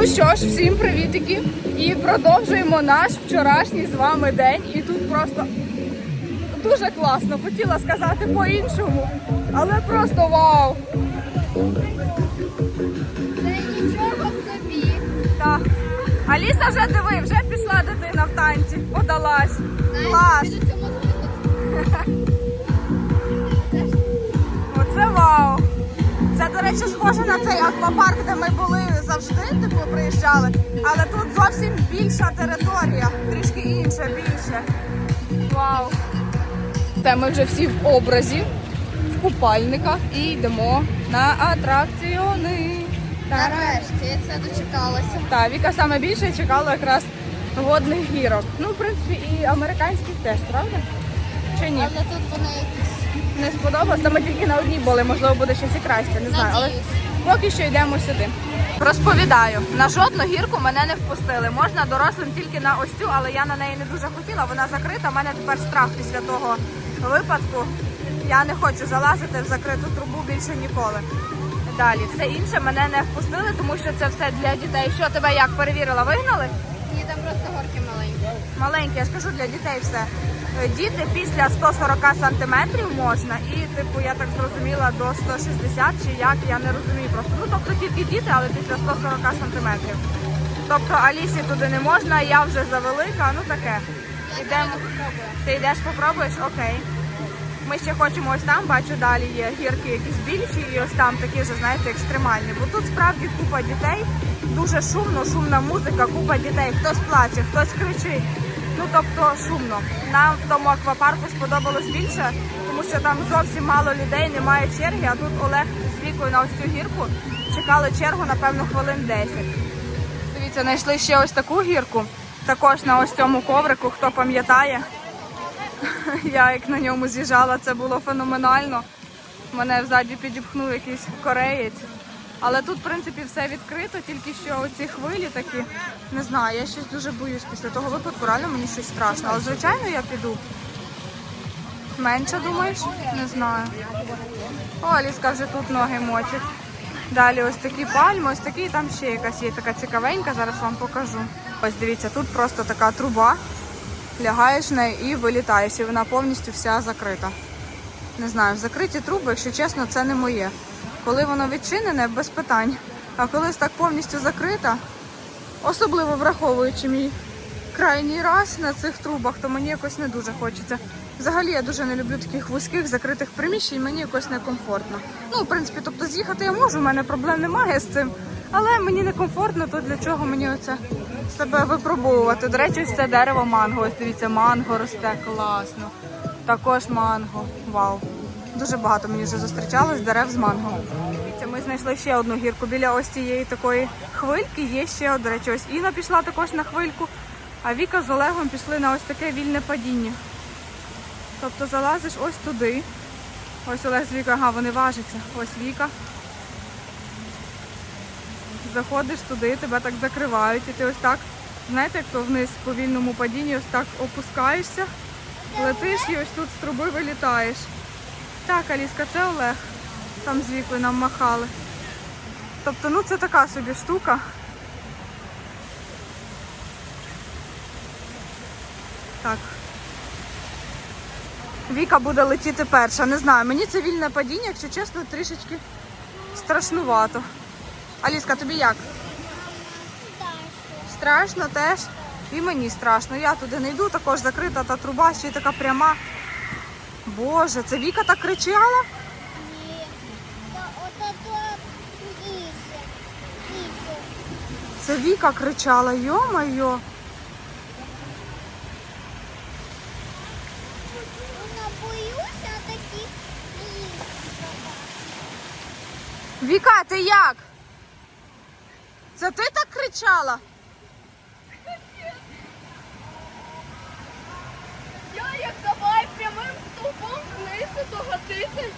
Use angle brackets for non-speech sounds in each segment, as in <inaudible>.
Ну що ж, всім привітики! І продовжуємо наш вчорашній з вами день. І тут просто дуже класно. Хотіла сказати по-іншому, але просто вау! Це нічого собі. Так. Аліса вже диви, вже пішла дитина в танці, подалась. Клас! <laughs> Оце вау! Це, до речі, схоже на цей аквапарк, де ми були завжди, типу, приїжджали. Але тут зовсім більша територія, трішки інша, більше. Вау! Це ми вже всі в образі, в купальниках і йдемо на атракціони. нарешті я це дочекалася. Так, Віка саме більше чекала якраз водних гірок. Ну, в принципі, і американських теж, правда? Чи ні? Але тут вони якісь. Не сподобалось, та ми тільки на одній були, можливо, буде щось і краще, не знаю. Але поки що йдемо сюди. Розповідаю, на жодну гірку мене не впустили. Можна дорослим тільки на ось цю, але я на неї не дуже хотіла. Вона закрита. У мене тепер страх після того випадку. Я не хочу залазити в закриту трубу більше ніколи. Далі, все інше мене не впустили, тому що це все для дітей. Що тебе як перевірила? Вигнали? Ні, там просто горки маленькі. Маленькі, я ж кажу, для дітей все. Е, Діти після 140 сантиметрів можна, і типу я так зрозуміла до 160 чи як, я не розумію просто. Ну тобто тільки діти, але після 140 сантиметрів. Тобто Алісі туди не можна, я вже завелика, ну таке. Я Йдемо. Ти йдеш, попробуєш? Окей. Ми ще хочемо ось там, бачу, далі є гірки якісь більші, і ось там такі вже, знаєте, екстремальні. Бо тут справді купа дітей, дуже шумно, шумна музика, купа дітей. Хтось плаче, хтось кричить. Ну тобто шумно. Нам в тому аквапарку сподобалось більше, тому що там зовсім мало людей, немає черги. А тут Олег з вікою на ось цю гірку чекали чергу, напевно, хвилин 10. Дивіться, знайшли ще ось таку гірку. Також на ось цьому коврику, хто пам'ятає. <laughs> Я як на ньому з'їжджала, це було феноменально. Мене взаді підіпхнув якийсь кореєць. Але тут, в принципі, все відкрито, тільки що оці хвилі такі. Не знаю, я щось дуже боюсь після того випадку, реально мені щось страшно. Але звичайно я піду. Менше думаєш? Не знаю. О, Аліска вже тут ноги мочить. Далі ось такі пальми, ось такі, і там ще якась є така цікавенька, зараз вам покажу. Ось дивіться, тут просто така труба лягаєш неї і вилітаєш, і вона повністю вся закрита. Не знаю, закриті труби, якщо чесно, це не моє. Коли воно відчинене, без питань. А коли так повністю закрита, особливо враховуючи мій крайній раз на цих трубах, то мені якось не дуже хочеться. Взагалі я дуже не люблю таких вузьких закритих приміщень, мені якось некомфортно. Ну, в принципі, тобто з'їхати я можу, у мене проблем немає з цим. Але мені некомфортно, то для чого мені оце себе випробовувати. До речі, ось це дерево манго. Ось дивіться, манго росте класно. Також манго. Вау. Дуже багато мені вже зустрічалось дерев з манго. Ми знайшли ще одну гірку. Біля ось цієї такої хвильки є ще, до речі, ось Іна пішла також на хвильку, а Віка з Олегом пішли на ось таке вільне падіння. Тобто залазиш ось туди. Ось Олег з Вікою, ага, вони важаться. Ось Віка. Заходиш туди, тебе так закривають, і ти ось так, знаєте, як то вниз по вільному падінні, ось так опускаєшся, летиш і ось тут з труби вилітаєш. Так, Аліска, це Олег. Там з Вікою нам махали. Тобто, ну це така собі штука. Так. Віка буде летіти перша. Не знаю, мені це вільне падіння, якщо чесно, трішечки страшнувато. Аліска, тобі як? Страшно теж. І мені страшно. Я туди не йду, також закрита та труба, ще й така пряма. Боже, це Віка так кричала? Ні. Це Віка кричала, ніж. Віка, ти як? Це ти так кричала? Я як давай прямим стовпом вниз догатити.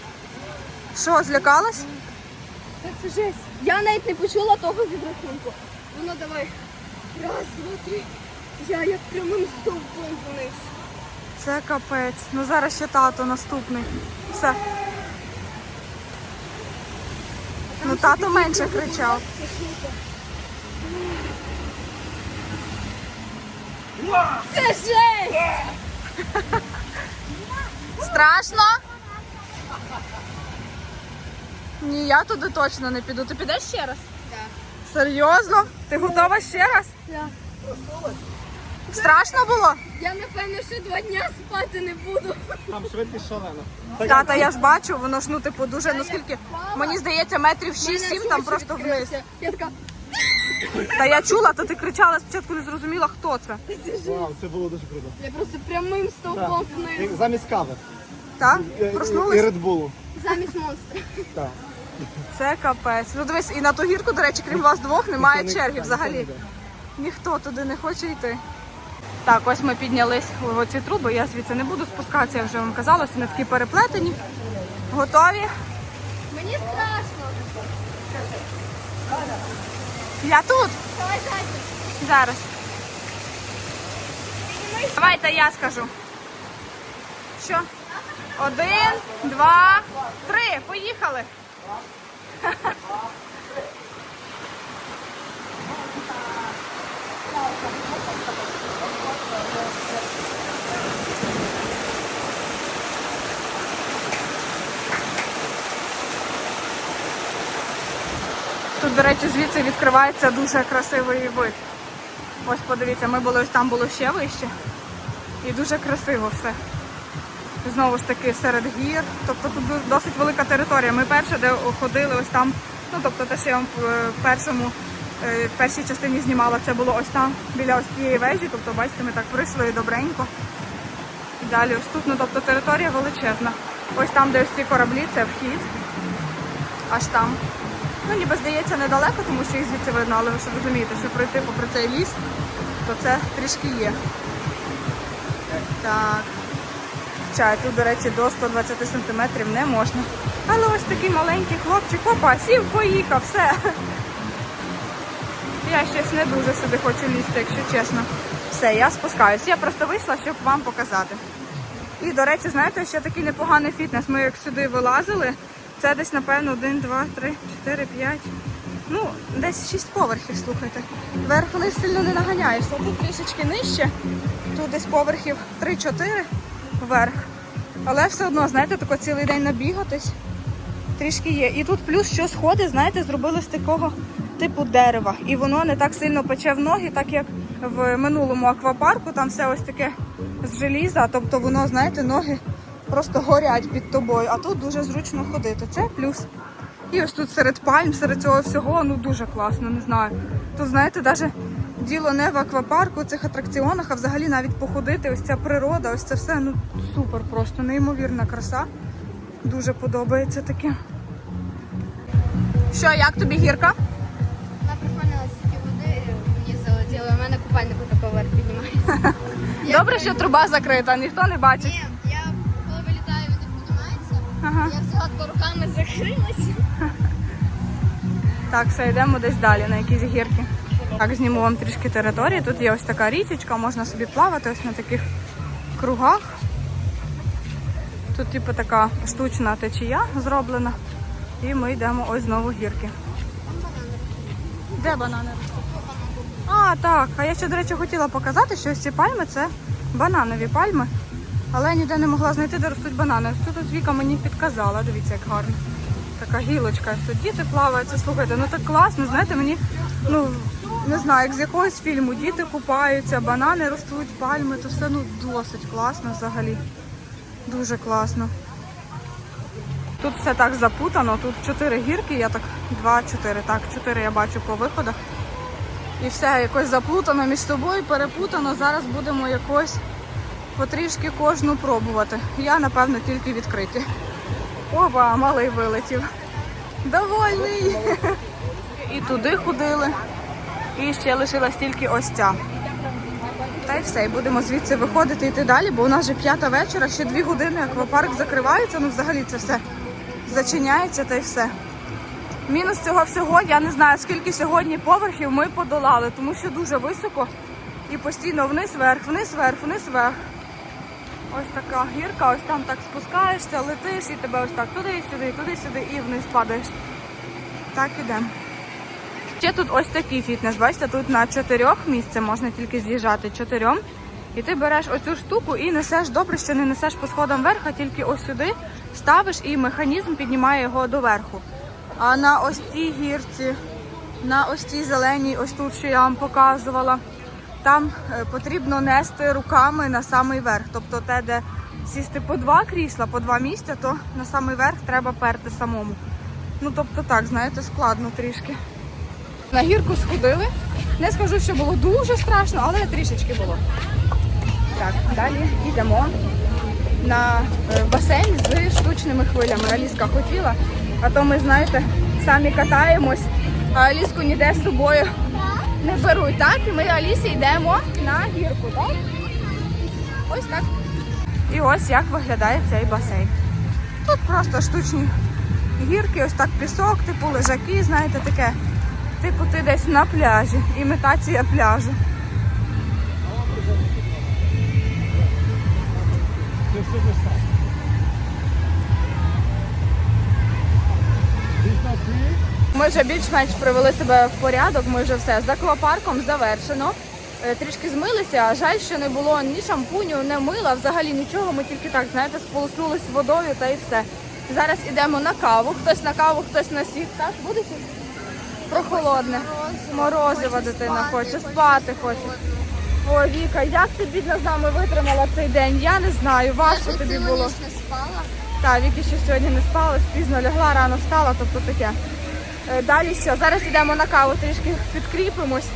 Що, злякалась? Та це жесть. Я навіть не почула того відрахунку. Воно давай. Раз, два, три. Я як прямим стовпом вниз. Це капець. Ну зараз ще тато наступний. Все. Ну тато менше кричав. Це жесть! Страшно? Ні, я туди точно не піду. Ти підеш ще раз? Так. Серйозно? Ти готова ще раз? Да. Страшно було? Я напевно ще два дня спати не буду. Там швидкість шалена. Тата, я ж бачу, воно ж ну типу дуже, ну скільки, мені здається, метрів 6-7 там просто вниз. Я така, Та я чула, то ти кричала спочатку не зрозуміла, хто це. Вау, це було дуже круто. я просто прямим стовпом вниз. Як Замість кави. Так? І- Редбулу. Замість монстра. Так. Це капець. Ну дивись, і на ту гірку, до речі, крім вас двох, немає Ніхто не- черги так, взагалі. ніхто не йде. Ніхто туди не хоче йти. Так, ось ми піднялись в оці труби. Я звідси не буду спускатися, я вже вам казала, що вони такі переплетені. Готові? Мені страшно. Я тут. Давай дайте. Зараз. Давайте я скажу. Що? Один, два, три. Поїхали. <laughs> Тут, до речі, звідси відкривається дуже красивий вид. Ось подивіться, ми були ось там було ще вище. І дуже красиво все. Знову ж таки серед гір. Тобто тут досить велика територія. Ми перше, де ходили ось там, ну тобто те, що я вам в е, першому, е, в першій частині знімала, це було ось там, біля ось тієї вежі. Тобто, бачите, ми так прийшли добренько. І далі ось тут, ну тобто територія величезна. Ось там, де ось ці кораблі, це вхід. Аж там. Ну, ніби здається недалеко, тому що їх звідси видно, але ви ж розумієте, що пройти попри цей ліс, то це трішки є. Так. Чай, тут, до речі, до 120 сантиметрів не можна. Але ось такий маленький хлопчик, опа, сів, поїхав, все. Я щось не дуже сюди хочу лізти, якщо чесно. Все, я спускаюсь. Я просто вийшла, щоб вам показати. І, до речі, знаєте, ще такий непоганий фітнес. Ми як сюди вилазили, це десь, напевно, 1, 2, 3, 4, 5. Ну, десь 6 поверхів, слухайте. Вверх вниз сильно не наганяєшся. Тут трішечки нижче, тут десь поверхів 3-4 вверх. Але все одно, знаєте, тако цілий день набігатись. Трішки є. І тут плюс, що сходи, знаєте, зробили з такого типу дерева. І воно не так сильно пече в ноги, так як в минулому аквапарку, там все ось таке з желіза, тобто воно, знаєте, ноги просто горять під тобою, а тут дуже зручно ходити. Це плюс. І ось тут серед пальм, серед цього всього, ну дуже класно, не знаю. Тут, знаєте, навіть діло не в аквапарку, цих атракціонах, а взагалі навіть походити, ось ця природа, ось це все, ну супер просто, неймовірна краса. Дуже подобається таке. Що, як тобі гірка? Вона прикольна стільки води мені залетіло, у мене купальнику такого вверх піднімається. <laughs> Добре, що труба закрита, ніхто не бачить. Ні, Ага. Я взяла тако руками закрилася. Так, все, йдемо десь далі на якісь гірки. Так, зніму вам трішки території. Тут є ось така річечка, можна собі плавати ось на таких кругах. Тут, типу, така штучна течія зроблена. І ми йдемо ось знову гірки. Де банани? А, так. А я ще, до речі, хотіла показати, що ось ці пальми це бананові пальми. Але ніде не могла знайти, де ростуть банани. Ось тут Віка мені підказала. Дивіться, як гарно. Така гілочка. Тут діти плавають. Слухайте, ну так класно, знаєте, мені, ну, не знаю, як з якогось фільму. Діти купаються, банани ростуть, пальми, то все ну досить класно взагалі. Дуже класно. Тут все так запутано, тут чотири гірки, я так, два-чотири, так, чотири я бачу по виходах. І все якось заплутано між собою, перепутано. Зараз будемо якось потрішки кожну пробувати. Я, напевно, тільки відкриті. Опа, малий вилетів. Довольний. І туди ходили. І ще лишилась тільки ось ця. Та й все, і будемо звідси виходити йти далі, бо у нас вже п'ята вечора, ще дві години аквапарк закривається, ну взагалі це все зачиняється та й все. Мінус цього всього, я не знаю, скільки сьогодні поверхів ми подолали, тому що дуже високо і постійно вниз вверх, вниз вверх. Ось така гірка, ось там так спускаєшся, летиш і тебе ось так туди-сюди, туди-сюди і вниз падаєш. Так ідемо. Ще тут ось такий фітнес. Бачите, тут на чотирьох місце можна тільки з'їжджати чотирьом. І ти береш оцю штуку і несеш добре, що не несеш по сходам вверх, а тільки ось сюди ставиш і механізм піднімає його доверху. А на ось цій гірці, на ось цій зеленій, ось тут, що я вам показувала, там е, потрібно нести руками на самий верх. Тобто те, де сісти по два крісла, по два місця, то на самий верх треба перти самому. Ну тобто так, знаєте, складно трішки. На гірку сходили. Не скажу, що було дуже страшно, але трішечки було. Так, далі йдемо на е, басейн з штучними хвилями. Аліска хотіла, а то ми, знаєте, самі катаємось, а Аліску ніде з собою не беруть. Так, і ми Алісі йдемо на гірку, так? Ось так. І ось як виглядає цей басейн. Тут просто штучні гірки, ось так пісок, типу лежаки, знаєте, таке. Типу ти десь на пляжі, імітація пляжу. Ми вже більш-менш привели себе в порядок. Ми вже все з аквапарком завершено. Е, Трішки змилися, а жаль, що не було ні шампуню, ні мила, взагалі нічого. Ми тільки так, знаєте, сполоснулись водою та і все. Зараз ідемо на каву. Хтось на каву, хтось на сік. Так, буде щось? Прохолодне. Морозива дитина хоче, спати хоче. О, Віка, як ти бідна з нами витримала цей день? Я не знаю, важко тобі було. не спала. Так, Вікі ще сьогодні не спала, пізно лягла, рано встала, тобто таке. Е, Далі що? Зараз йдемо на каву, трішки підкріпимось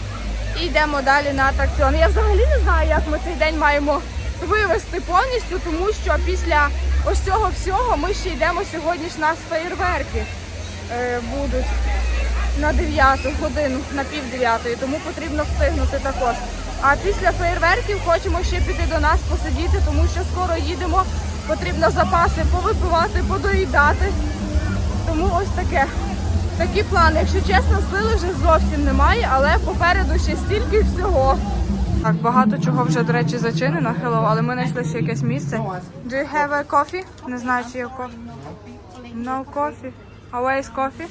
і йдемо далі на атракціон. Я взагалі не знаю, як ми цей день маємо вивести повністю, тому що після ось цього всього ми ще йдемо сьогодні ж нас феєрверки е, будуть на 9 годину, на пів дев'ятої, тому потрібно встигнути також. А після феєрверків хочемо ще піти до нас посидіти, тому що скоро їдемо. Потрібно запаси повипивати, подоїдати. Тому ось таке. Такі плани. Якщо чесно, сили вже зовсім немає, але попереду ще стільки всього. Так, багато чого вже, до речі, зачинено, hello, але ми знайшли ще якесь місце. Do you have a coffee? Не знаю, чи є кофі. No coffee. А where is coffee?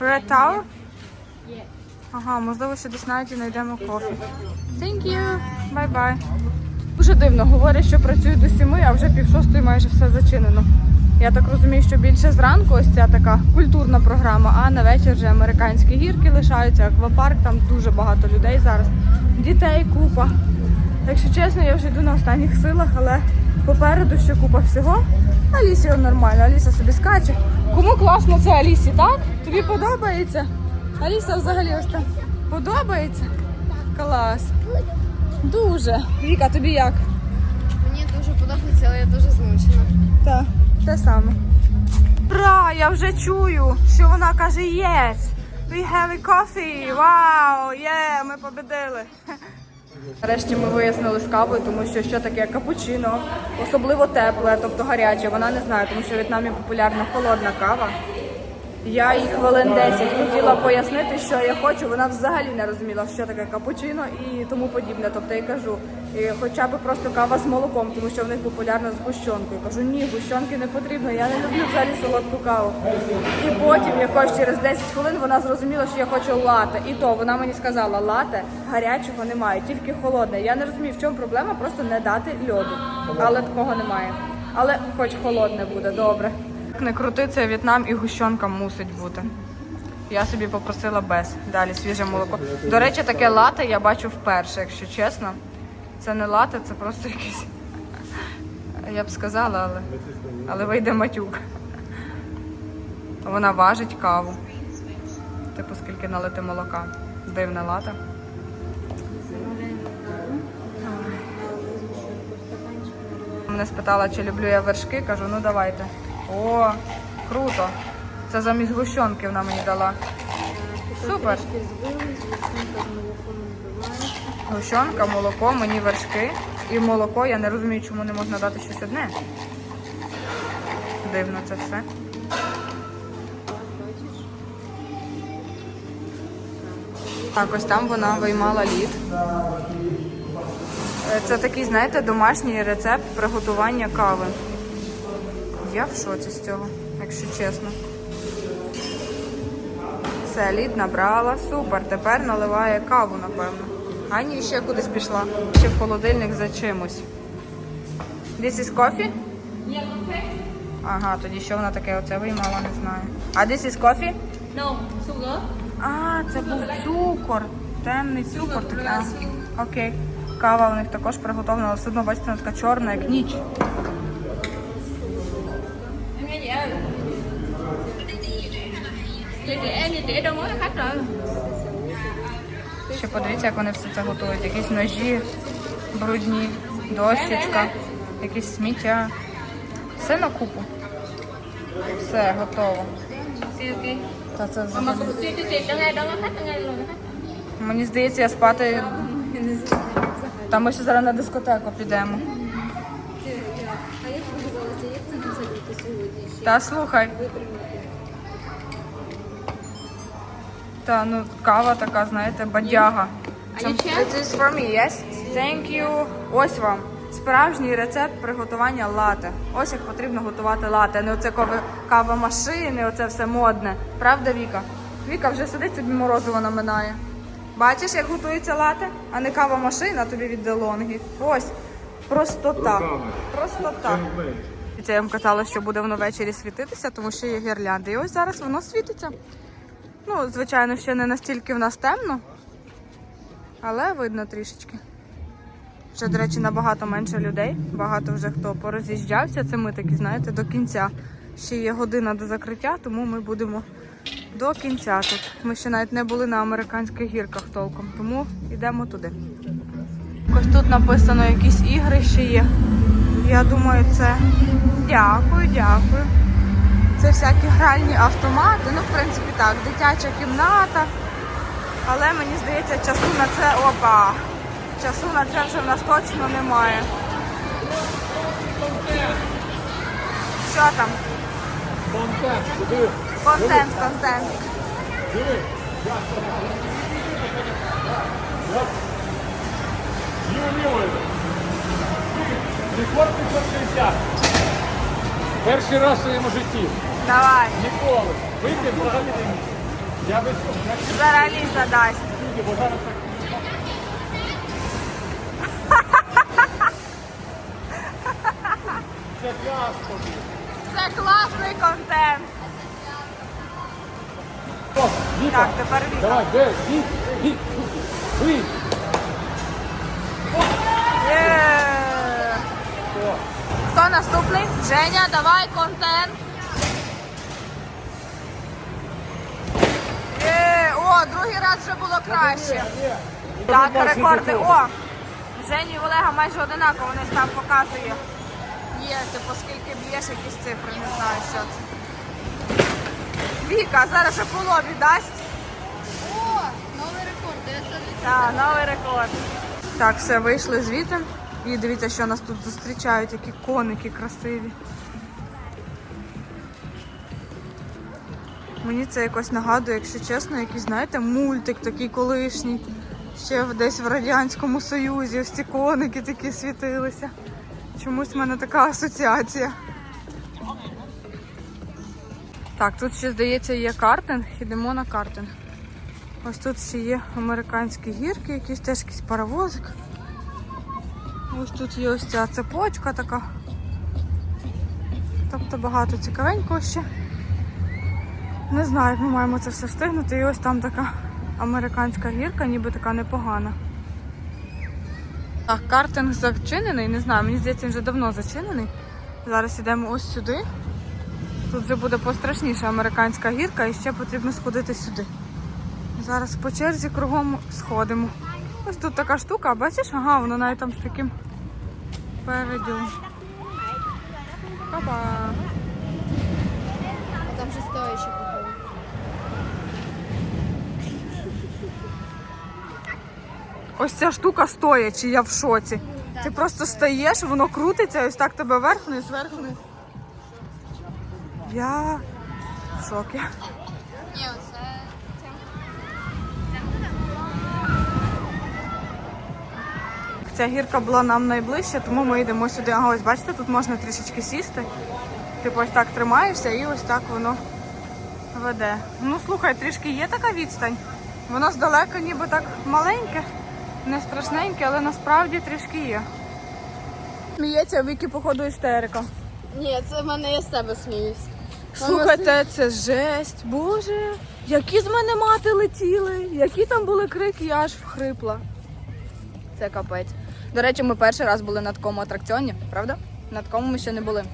Red Tower? Ага, можливо, ще десь навіть і знайдемо кофі. Thank you. Bye-bye. Дуже дивно, говорять, що працюють до сіми, а вже пів шостої майже все зачинено. Я так розумію, що більше зранку ось ця така культурна програма, а на вечір вже американські гірки лишаються, аквапарк, там дуже багато людей зараз. Дітей купа. Якщо чесно, я вже йду на останніх силах, але попереду ще купа всього. Алісі нормально, Аліса собі скаче. Кому класно це Алісі, так? Тобі подобається? Аліса взагалі ось так. Подобається? Клас. Дуже. Віка, тобі як? Мені дуже подобається, але я дуже змучена. Так, те саме. Ура, я вже чую, що вона каже yes. We have a coffee. Вау, є, ми победили. <laughs> Нарешті ми вияснили з кавою, тому що що таке капучино, особливо тепле, тобто гаряче. Вона не знає, тому що в В'єтнамі популярна холодна кава. Я їй хвилин 10 хотіла пояснити, що я хочу. Вона взагалі не розуміла, що таке капучино і тому подібне. Тобто я кажу, хоча б просто кава з молоком, тому що в них популярна з гущонкою. Кажу, ні, гущонки не потрібно. Я не люблю взагалі солодку каву. І потім, якось через 10 хвилин, вона зрозуміла, що я хочу лате. І то вона мені сказала, лате гарячого немає, тільки холодне. Я не розумію, в чому проблема, просто не дати льоду. Але такого немає. Але хоч холодне буде, добре. Не крути, це В'єтнам і гущонка мусить бути. Я собі попросила без. Далі свіже молоко. До речі, таке лате я бачу вперше, якщо чесно. Це не лате, це просто якийсь. Я б сказала, але, але вийде матюк. Вона важить каву. Типу, скільки налити молока. Дивне лате. Мене спитала, чи люблю я вершки, кажу, ну давайте. О, круто. Це замість гущонки вона мені дала. Супер. Гущонка, молоко, мені вершки. І молоко, я не розумію, чому не можна дати щось одне. Дивно це все. Так, ось там вона виймала лід. Е, Це такий, знаєте, домашній рецепт приготування кави. Я в шоці з цього, якщо чесно. Все, лід набрала. Супер. Тепер наливає каву, напевно. А ні, ще кудись пішла. Ще в холодильник за чимось. This is coffee? Ага, тоді що вона таке оце виймала, не знаю. А this is coffee? No, sugar. А, це був цукор. Темний цукор Окей. Кава у них також приготовлена, але все одно, бачите, вона така чорна, як ніч. Ще подивіться, як вони все це готують. Якісь ножі брудні, дощечка, якісь сміття. Все на купу. Все, готово. Та це взагалі. Мені здається, я спати. Та ми ще зараз на дискотеку підемо. Та слухай. Та ну кава така, знаєте, бадяга. А? This is for me, yes? Thank you. Ось вам. Справжній рецепт приготування лате. Ось як потрібно готувати лате. Не оце кава машини, оце все модне. Правда, Віка? Віка вже сидить тобі морозиво наминає. Бачиш, як готується лате, а не кава машина тобі від Делонгі. Ось. Простота. Простота. І це я вам казала, що буде воно ввечері світитися, тому що є гірлянди. І ось зараз воно світиться. Ну, звичайно, ще не настільки в нас темно, але видно трішечки. Вже, до речі, набагато менше людей. Багато вже хто пороз'їжджався. Це ми такі, знаєте, до кінця. Ще є година до закриття, тому ми будемо до кінця тут. Ми ще навіть не були на американських гірках толком, тому йдемо туди. Ось тут написано якісь ігри ще є. Я думаю, це дякую, дякую. Це всякі гральні автомати. Ну, в принципі, так, дитяча кімната. Але мені здається, часу на це опа. Часу на це вже в нас точно немає. Що там? Контент, Контент, контент. Рекорд 560. Перший раз в своєму житті. Давай. Ніколи. Вийти взагалі не міг. Я я Взагалі задасть. бо зараз так. <laughs> Це класно. Це класний контент. Так, тепер Віка. давай, де? Вік, вік, вік. Є. Хто наступний? Женя, давай контент. О, другий раз вже було краще. Так, рекорди. О! Жені і Олега майже одинаково вони там показує. Є, типу, скільки б'єш якісь цифри, не знаю, що це. Віка, зараз ще по лобі дасть. О, новий рекорд, 900 Так, новий рекорд. Так, все, вийшли звідти. І дивіться, що нас тут зустрічають, які коники красиві. Мені це якось нагадує, якщо чесно, якийсь, знаєте, мультик такий колишній. Ще десь в Радянському Союзі ось ці коники такі світилися. Чомусь в мене така асоціація. Так, тут ще, здається, є картинг. Йдемо на картинг. Ось тут ще є американські гірки, якісь теж якийсь паровозик. Ось тут є ось ця цепочка така. Тобто багато цікавенького ще. Не знаю, як ми маємо це все встигнути. І ось там така американська гірка, ніби така непогана. Так, картинг зачинений, не знаю, мені здається, він вже давно зачинений. Зараз йдемо ось сюди. Тут вже буде пострашніша американська гірка і ще потрібно сходити сюди. Зараз по черзі кругом сходимо. Ось тут така штука, бачиш? Ага, воно навіть там з таким переділом. Опа. Там же стоячий Ось ця штука стоячи, я в шоці. Ти просто стаєш, воно крутиться, ось так тебе вверх вниз, вверх. Я в шокі. Ця гірка була нам найближче, тому ми йдемо сюди. Ага, ось бачите, тут можна трішечки сісти. Типу ось так тримаєшся і ось так воно веде. Ну слухай, трішки є така відстань. Воно здалека ніби так маленьке, не страшненьке, але насправді трішки є. Сміється, Вікі, походу, істерика. Ні, це в мене я з тебе сміюсь. Слухайте, це жесть. Боже, які з мене мати летіли, які там були крики, я аж вхрипла. Це капець. До речі, ми перший раз були на такому атракціоні, правда? На такому ми ще не були.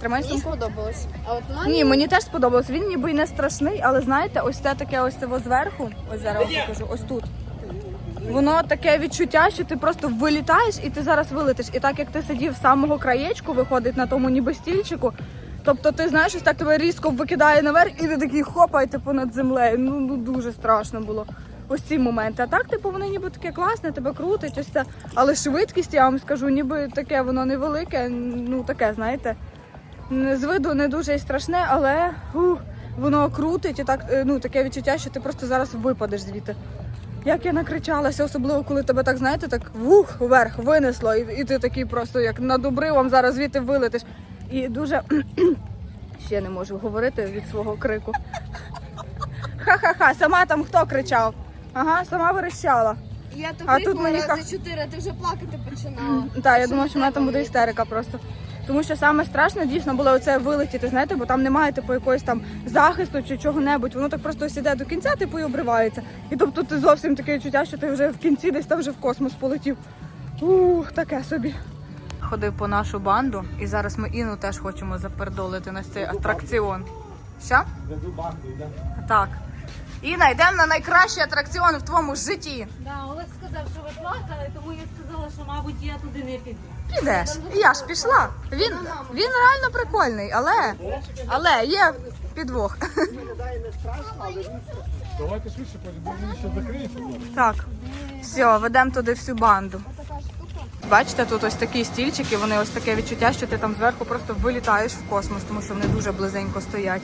Тримай Мені сподобалось. А от мені Ні, мені теж сподобалось. Він ніби й не страшний, але знаєте, ось це таке ось це зверху. Ось зараз покажу, ось тут. Воно таке відчуття, що ти просто вилітаєш і ти зараз вилетиш. І так як ти сидів з самого краєчку, виходить на тому ніби стільчику. Тобто ти знаєш, ось так тебе різко викидає наверх, і ти такий хопа, і типу землею. Ну, ну дуже страшно було. Ось ці моменти. А так, типу, воно ніби таке класне, тебе крутить, ось це. Але швидкість, я вам скажу, ніби таке воно невелике, ну таке, знаєте. З виду не дуже і страшне, але ух, воно крутить і так, е, ну, таке відчуття, що ти просто зараз випадеш звідти. Як я накричалася, особливо коли тебе так, знаєте, так вух, вверх винесло, і, і ти такий просто як над обривом зараз звідти вилетиш. І дуже <clears throat> ще не можу говорити від свого крику. Ха-ха-ха, сама там хто кричав? Ага, сама верещала. я то крикнула мені раз ка- за чотири, ти вже плакати починала. Так, я думала, що в мене там буде істерика просто. Тому що саме страшне дійсно було оце вилетіти, знаєте, бо там немає типу якогось там захисту чи чого-небудь. Воно так просто ось іде до кінця, типу, і обривається. І тобто ти зовсім таке відчуття, що ти вже в кінці десь там вже в космос полетів. Ух, таке собі. Ходив по нашу банду, і зараз ми Іну теж хочемо запердолити на цей атракціон. Що? Веду банду, йде. Так. Іна, йдемо на найкращий атракціон в твоєму житті. Да, Олег сказав, що ви плакали, тому я сказала, що, мабуть, я туди не піду. Підеш. Я ж пішла. Він, він реально прикольний, але, але є підвох. Давайте швидше, бо він ще закриється. Так, все, ведемо туди всю банду. Бачите, тут ось такі стільчики, вони ось таке відчуття, що ти там зверху просто вилітаєш в космос, тому що вони дуже близенько стоять.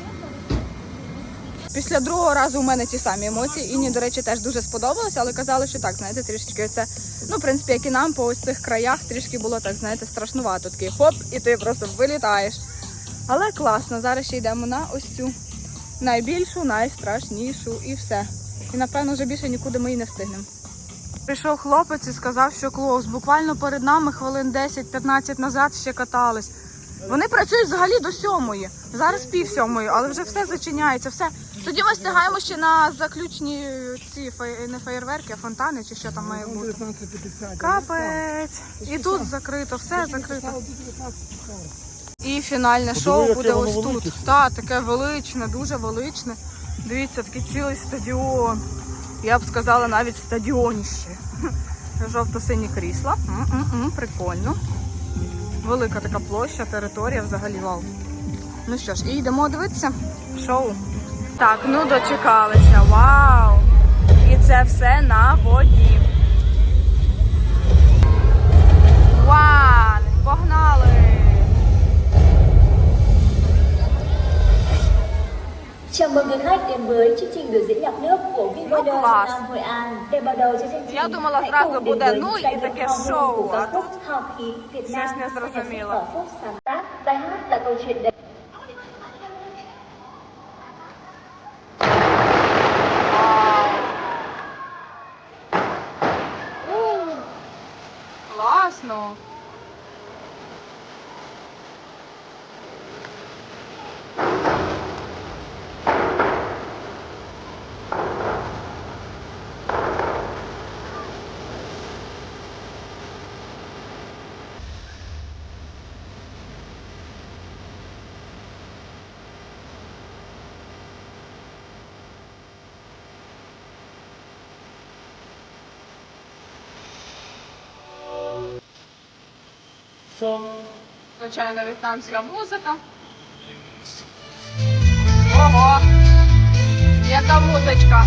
Після другого разу у мене ті самі емоції. Іні, до речі, теж дуже сподобалося, але казали, що так, знаєте, трішечки це, ну, в принципі, як і нам по ось цих краях трішки було так, знаєте, страшнувато. Такий хоп, і ти просто вилітаєш. Але класно, зараз ще йдемо на ось цю найбільшу, найстрашнішу і все. І напевно вже більше нікуди ми і не встигнемо. Прийшов хлопець і сказав, що клоус. Буквально перед нами хвилин 10-15 назад ще катались. Вони працюють взагалі до сьомої. Зараз пів сьомої, але вже все зачиняється. Все. Тоді ми встигаємо ще на заключні ці фей... не феєрверки, а фонтани чи що там має бути. 19.50. Капець. І тут закрито, все закрито. Тут 19 І фінальне Подиви, шоу яке буде воно ось тут. Так, таке величне, дуже величне. Дивіться, такий цілий стадіон. Я б сказала навіть стадіоніще. <laughs> Жовто-сині крісла. М-м-м, прикольно. Велика така площа, територія взагалі вау. Ну що ж, і йдемо дивитися шоу. Так, ну дочекалися. Вау! І це все на воді. Вау! Погнали! Chào mừng người khách đến với chương trình biểu diễn nhạc nước của VinRider class. Nam Hội An. Để bắt đầu cho chương trình, Я думала, hãy зразу cùng буде, với ну, і điệu таке hào hùng шоу, của а ca khúc Hào khí Việt Nam щось не зрозуміло. Bảo Phúc sáng tác. Bài hát là câu chuyện đầy Класно! Звичайно, в'єтнамська музика. Ого! Яка музичка!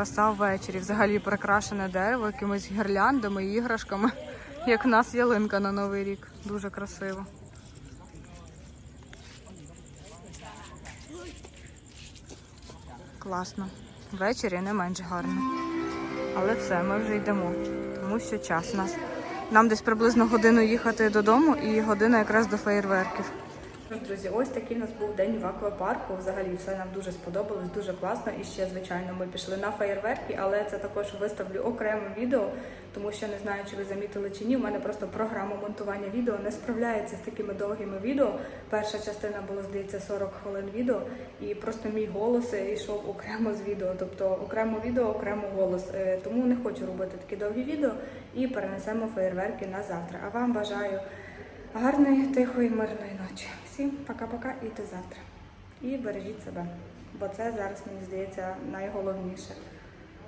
Краса ввечері, взагалі прикрашене дерево якимись гірляндами, іграшками, як в нас ялинка на Новий рік. Дуже красиво. Класно. Ввечері не менш гарно. Але все, ми вже йдемо, тому що час у нас. Нам десь приблизно годину їхати додому і година якраз до феєрверків. Друзі, ось такий у нас був день в аквапарку. Взагалі все нам дуже сподобалось, дуже класно. І ще, звичайно, ми пішли на феєрверки, але це також виставлю окреме відео, тому що не знаю, чи ви замітили чи ні. У мене просто програма монтування відео не справляється з такими довгими відео. Перша частина була, здається, 40 хвилин відео, і просто мій голос йшов окремо з відео, тобто окремо відео, окремо голос. Е, Тому не хочу робити такі довгі відео і перенесемо феєрверки на завтра. А вам бажаю гарної, тихої, мирної ночі. Всім пока-пока і до завтра. І бережіть себе, бо це зараз мені здається найголовніше.